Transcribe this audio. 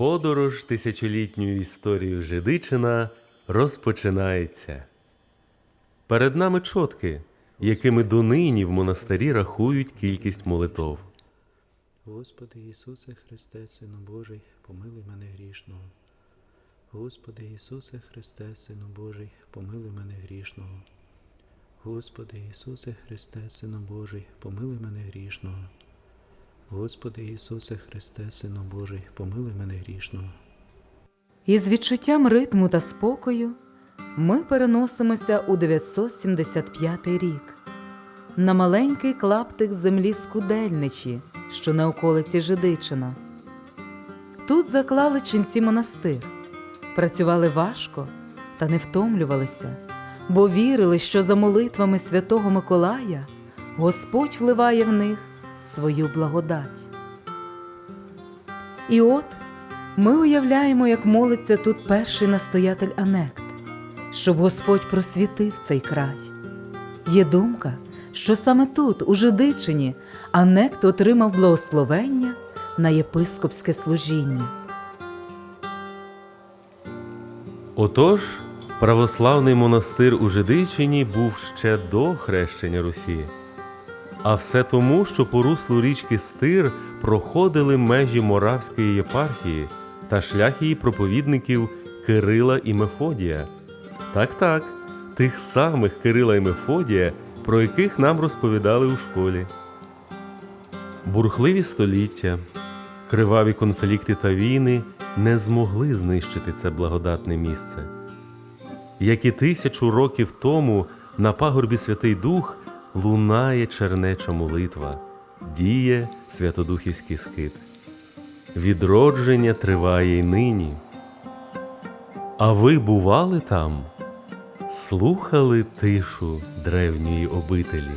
Подорож тисячолітньою історією Жидичина розпочинається. Перед нами чотки, якими донині в монастирі рахують кількість молитов. Господи Ісусе Христе, Сину Божий, помилуй мене грішного. Господи Ісусе Христе, Сину Божий, помилуй мене грішного. Господи Ісусе Христе, Сину Божий, помилуй мене грішного. Господи Ісусе Христе, Сину Божий, помилуй мене грішного. Із відчуттям ритму та спокою ми переносимося у 975 рік на маленький клаптик землі Скудельничі, що на околиці Жидичина. Тут заклали ченці монастир, працювали важко та не втомлювалися, бо вірили, що за молитвами святого Миколая Господь вливає в них свою благодать. І от ми уявляємо, як молиться тут перший настоятель Анект, щоб Господь просвітив цей край. Є думка, що саме тут, у Жидичині, Анект отримав благословення на єпископське служіння. Отож, православний монастир у Жидичині був ще до хрещення Русі. А все тому, що по руслу річки Стир проходили межі Моравської єпархії та шлях її проповідників Кирила і Мефодія. Так, так, тих самих Кирила і Мефодія, про яких нам розповідали у школі. Бурхливі століття, криваві конфлікти та війни не змогли знищити це благодатне місце. Як і тисячу років тому на пагорбі Святий Дух лунає чернеча молитва, діє святодухівський скит. Відродження триває й нині. А ви бували там, слухали тишу древньої обителі.